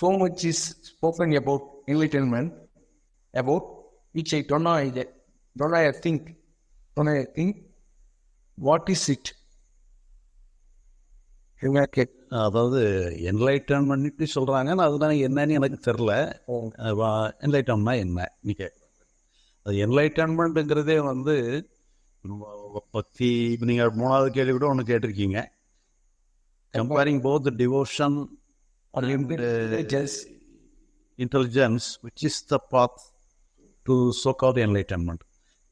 so much is spoken about enlightenment, about which I don't know, I don't I think, don't I think, what is it? அதாவது enlightenment சொல்கிறாங்க அதுதான் என்னன்னு எனக்கு தெரில என்லைட்டன்னா என்ன? நீ கேட்க அது என்லைட்டன்மெண்ட்டுங்கிறதே வந்து பக்தி இப்போ நீங்கள் மூணாவது கேள்வி கூட ஒன்று கேட்டிருக்கீங்க. Comparing both devotion intelligence which is the path to out enlightenment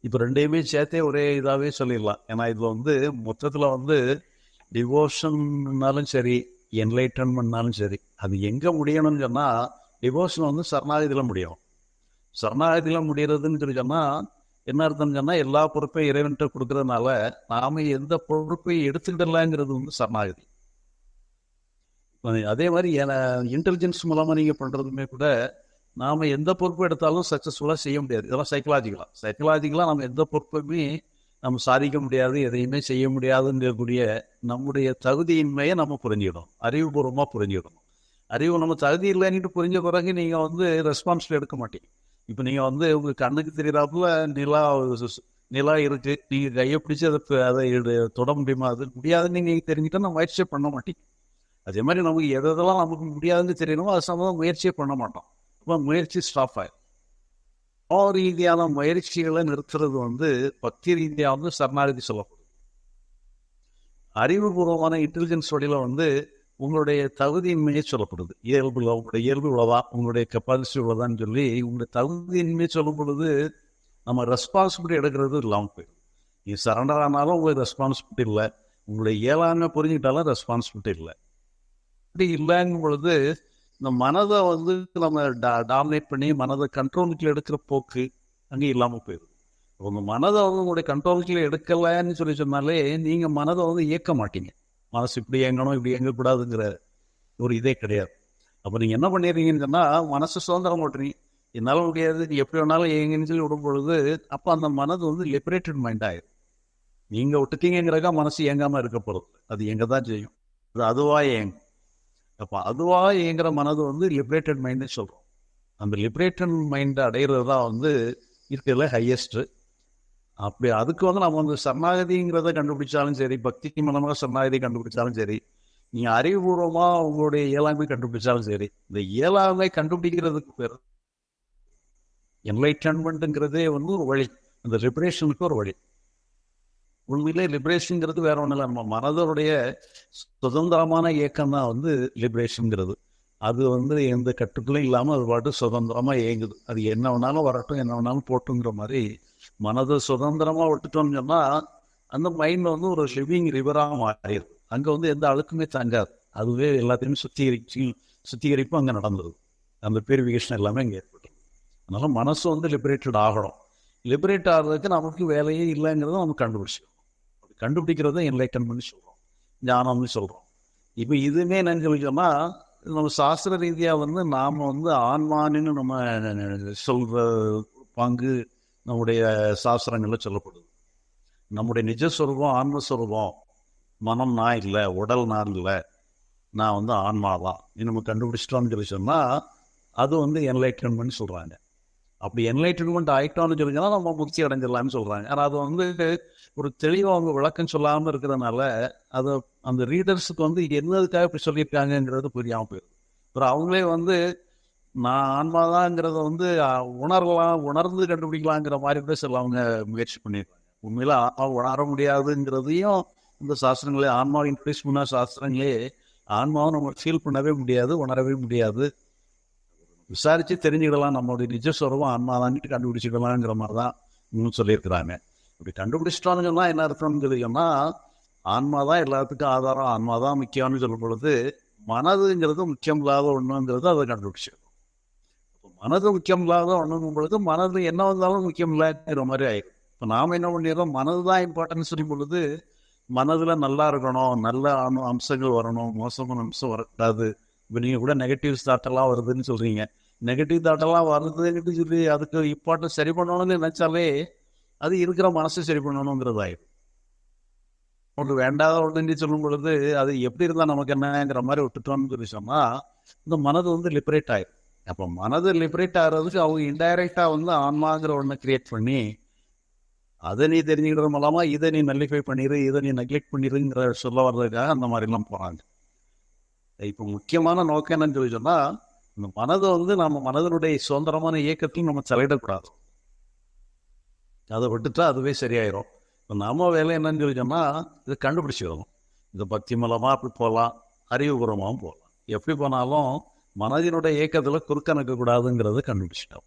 இப்போ ரெண்டையுமே சேர்த்தே ஒரே இதாகவே சொல்லிடலாம். ஏன்னா இதில் வந்து மொத்தத்தில் வந்து டிவோஷன்னாலும் சரி என்லைட்டன்மெண்ட்னாலும் சரி அது எங்கே முடியணும்னு சொன்னால் டிவோஷன் வந்து சரணாகதியில் முடியும். சரணாகதியில் முடியறதுன்னு சொல்லி சொன்னால் என்ன அர்த்தம்னு சொன்னால் எல்லா பொறுப்பையும் இறைவன்கிட்ட கொடுக்கறதுனால நாம் எந்த பொறுப்பையும் எடுத்துக்கிடலாங்கிறது வந்து சரணாகதி. அதே மாதிரி இன்டெலிஜென்ஸ் மூலமாக நீங்கள் பண்ணுறதுமே கூட நாம் எந்த பொறுப்பு எடுத்தாலும் சக்ஸஸ்ஃபுல்லாக செய்ய முடியாது. இதெல்லாம் சைக்கலாஜிக்கலாக சைக்கலாஜிக்கலாக நம்ம எந்த பொறுப்புமே நம்ம சாதிக்க முடியாது எதையுமே செய்ய முடியாதுங்கக்கூடிய நம்முடைய தகுதியின்மையை நம்ம புரிஞ்சுக்கணும். அறிவுபூர்வமாக புரிஞ்சுக்கணும். அறிவு நம்ம தகுதி இல்லைன்னுட்டு புரிஞ்ச பிறகு நீங்கள் வந்து ரெஸ்பான்ஸில் எடுக்க மாட்டீங்க. இப்போ நீங்கள் வந்து உங்கள் கண்ணுக்கு தெரியாப்புல நிலா நிலா இருக்குது நீங்கள் கையை பிடிச்சி அதை அதை தொட முடியுமா? அது முடியாதுன்னு நீங்கள் தெரிஞ்சுட்டா நம்ம முயற்சியை பண்ண மாட்டீங்க அதே மாதிரி நமக்கு எது எதெல்லாம் நமக்கு முடியாதுன்னு தெரியணுமோ அது சம்மந்தம் முயற்சியே பண்ண மாட்டோம். இப்போ முயற்சி ஸ்டாப் ஆயிடும் ஆ ரீதியான முயற்சிகளை நிறுத்துறது வந்து பக்தி ரீதியாக வந்து சரணாகதி சொல்லப்படும். அறிவுபூர்வமான இன்டெலிஜென்ஸ் வழியில் வந்து உங்களுடைய தகுதியின்மையே சொல்லப்படுது. இயல்புல உங்களுடைய இயல்பு உள்ளதா உங்களுடைய கெப்பாசிட்டி உள்ளதான்னு சொல்லி உங்களுடைய தகுதியின்மையை சொல்லும் பொழுது நம்ம ரெஸ்பான்சிபிலிட்டி எடுக்கிறது இல்லாமல் போயிடும் நீ சரண்டர் ஆனாலும் உங்களுக்கு ரெஸ்பான்சிபிலிட்டி இல்லை. உங்களுடைய இயலாமை புரிஞ்சுக்கிட்டாலும் ரெஸ்பான்சிபிலிட்டி இல்லை. அப்படி இல்லைங்கும் பொழுது இந்த மனதை வந்து நம்ம டாமினேட் பண்ணி மனதை கண்ட்ரோலுக்குள்ள எடுக்கிற போக்கு அங்கே இல்லாமல் போயிடும் உங்கள் மனதை வந்து உங்களுடைய கண்ட்ரோலுக்குள்ள எடுக்கலைன்னு சொல்லி சொன்னாலே நீங்கள் மனதை வந்து இயக்க மாட்டீங்க. மனசு இப்படி இயங்கணும் இப்படி இயங்கக்கூடாதுங்கிற ஒரு இதே கிடையாது. அப்போ நீங்கள் என்ன பண்ணிடுறீங்கன்னு சொன்னால் மனசு சுதந்திரம் ஓட்டுறீங்க என்னால் முடியாது நீ எப்படி வேணாலும் ஏங்கன்னு சொல்லி விடும் பொழுது அப்போ அந்த மனது வந்து லிபரேட்டட் மைண்ட் ஆயிடும் நீங்கள் விட்டுட்டீங்கிறக்கா மனசு இயங்காமல் இருக்க போகிறது அது எங்க தான் செய்யும். அது அதுவாக இயங்கும் அப்போ அதுவாக இயங்குற மனது வந்து லிபரேட்டட் மைண்டுன்னு சொல்கிறோம் அந்த லிபரேட்டட் மைண்டை அடையிறது தான் வந்து இருக்கிறதுல ஹையஸ்ட்டு அப்படி அதுக்கு வந்து நம்ம வந்து சரணாகதிங்கிறத கண்டுபிடிச்சாலும் சரி பக்திக்கு மனமாக சரணாகதி கண்டுபிடிச்சாலும் சரி நீங்கள் அறிவுபூர்வமாக உங்களுடைய இயலாமை கண்டுபிடிச்சாலும் சரி இந்த இயலாமை கண்டுபிடிக்கிறதுக்கு பேர் என்லைட்டன்மெண்ட்டுங்கிறதே வந்து ஒரு வழி. அந்த லிபரேஷனுக்கு ஒரு வழி. உண்மையிலே லிபரேஷனுங்கிறது வேற ஒன்றும் இல்லை நம்ம மனதனுடைய சுதந்திரமான இயக்கம் தான் வந்து லிபரேஷனுங்கிறது அது வந்து எந்த கட்டுக்குள்ளும் இல்லாமல் அது பாட்டு சுதந்திரமாக இயங்குது. அது என்ன வேணாலும் வரட்டும் என்ன வேணாலும் போட்டுங்கிற மாதிரி மனதை சுதந்திரமாக விட்டுட்டோம்னு சொன்னால் அந்த மைண்ட் வந்து ஒரு லிவிங் ரிவராக மாறிடுது. அங்கே வந்து எந்த அழுக்குமே தங்காது. அதுவே எல்லாத்தையுமே சுத்திகரிச்சு சுத்திகரிப்பும் அங்கே நடந்தது. அந்த பியூரிஃபிகேஷன் எல்லாமே அங்கே ஏற்பட்டு அதனால மனசு வந்து லிபரேட்டட் ஆகணும். லிபரேட் ஆகிறதுக்கு நமக்கு வேலையே இல்லைங்கிறத நம்ம கண்டுபிடிச்சிடும் கண்டுபிடிக்கிறத என்லைட்டன்மெண்ட் சொல்கிறோம் ஞானம்னு சொல்கிறோம் இப்போ இதுவுமே என்னன்னு சொல்லி சொன்னால் நம்ம சாஸ்திர ரீதியாக வந்து நாம் வந்து ஆன்மான்னு நம்ம சொல்கிற பங்கு நம்முடைய சாஸ்திரங்களில் சொல்லப்படுது. நம்முடைய நிஜஸ்வரூபம் ஆன்மஸ்வரூபம் மனம் நான் இல்லை உடல் நான் இல்லை நான் வந்து ஆன்மா தான் நம்ம கண்டுபிடிச்சிட்டோம்னு சொல்லி சொன்னால் அது வந்து என்லைட்டன்மெண்ட் சொல்கிறாங்க அப்படி என்லைட்டன்மெண்ட் ஆகிட்டோம்னு சொல்லிங்கன்னா நம்ம முக்தி அடைஞ்சிடலாம்னு சொல்கிறாங்க ஆனால் அது வந்து ஒரு தெளிவாக அவங்க விளக்கம் சொல்லாமல் இருக்கிறதுனால அதை அந்த ரீடர்ஸுக்கு வந்து என்னதுக்காக இப்படி சொல்லியிருக்காங்கங்கிறது புரியாமல் போயிடும் அப்புறம் அவங்களே வந்து நான் ஆன்மாதாங்கிறத வந்து உணரலாம் உணர்ந்து கண்டுபிடிக்கலாங்கிற மாதிரி கூட சில அவங்க முயற்சி பண்ணியிருக்காங்க. உண்மையில ஆன்மா உணர முடியாதுங்கிறதையும் இந்த சாஸ்திரங்களே ஆன்மா இன்ட்ரடியூஸ் பண்ண சாஸ்திரங்களே ஆன்மாவை நம்ம ஃபீல் பண்ணவே முடியாது உணரவே முடியாது. விசாரித்து தெரிஞ்சுக்கிடலாம். நம்மளுடைய நிஜஸ்வரமும் ஆன்மாதான்ட்டு கண்டுபிடிச்சிக்கலாங்கிற மாதிரி தான் இன்னும் சொல்லியிருக்கிறாங்க. இப்படி கண்டுபிடிச்சிட்டோம்னு என்ன அர்த்தம்னு சொல்லிங்கன்னா ஆன்மா தான் எல்லாத்துக்கும் ஆதாரம் ஆன்மா தான் முக்கியம்னு சொல்லும் பொழுது மனதுங்கிறது முக்கியம் இல்லாத ஒன்றுங்கிறது அதை கண்டுபிடிச்சிடும். இப்போ மனது முக்கியம் இல்லாத ஒன்றுங்கும் பொழுது மனது என்ன வந்தாலும் முக்கியம் இல்லைங்கிற மாதிரி ஆயிடும். இப்போ நாம் என்ன பண்ணிடுறோம்? மனது தான் இம்பார்ட்டன்ஸ் சொல்லும் பொழுது மனதில் நல்லா இருக்கணும் நல்ல அம்சங்கள் வரணும் மோசமான அம்சம் வரக்கூடாது. இப்போ நீங்கள் கூட நெகட்டிவ் தாட்டெல்லாம் வருதுன்னு சொல்கிறீங்க நெகட்டிவ் தாட்டெல்லாம் வருதுன்னு சொல்லி அதுக்கு இம்பார்ட்டன்ஸ் சரி பண்ணணும்னு நினச்சாலே அது இருக்கிற மனசை சரி பண்ணணுங்கிறது ஆயிடும் ஒன்று வேண்டாத ஒன்று சொல்லும் பொழுது அது எப்படி இருந்தால் நமக்கு என்னங்கிற மாதிரி விட்டுட்டோம்னு சொல்லி சொன்னால் இந்த மனது வந்து லிபரேட் ஆயிடும் அப்போ மனது லிபரேட் ஆகிறதுக்கு அவங்க இன்டைரக்டாக வந்து ஆன்மாங்கிற ஒன்றை கிரியேட் பண்ணி அதை நீ தெரிஞ்சுக்கிறது மூலமாக இதை நீ நல்லிஃபை பண்ணிடு இதை நீ நெக்லெக்ட் பண்ணிடுங்கிற சொல்ல வர்றதுக்காக அந்த மாதிரிலாம் போகிறாங்க இப்போ முக்கியமான நோக்கம் என்னன்னு சொல்லி சொன்னால் இந்த மனதை வந்து நம்ம மனதனுடைய சுதந்திரமான இயக்கத்தில் நம்ம செலவிடக்கூடாது அதை விட்டுட்டா அதுவே சரியாயிரும். இப்போ நம்ம வேலை என்னன்னு சொல்லி சொன்னால் இதை கண்டுபிடிச்சிடணும் இது பக்தி மூலமாக அப்படி போகலாம் அறிவுபூர்வமாகவும் போகலாம் எப்படி போனாலும் மனதினுடைய இயக்கத்தில் குறுக்க நிற்கக்கூடாதுங்கிறத கண்டுபிடிச்சிட்டோம்.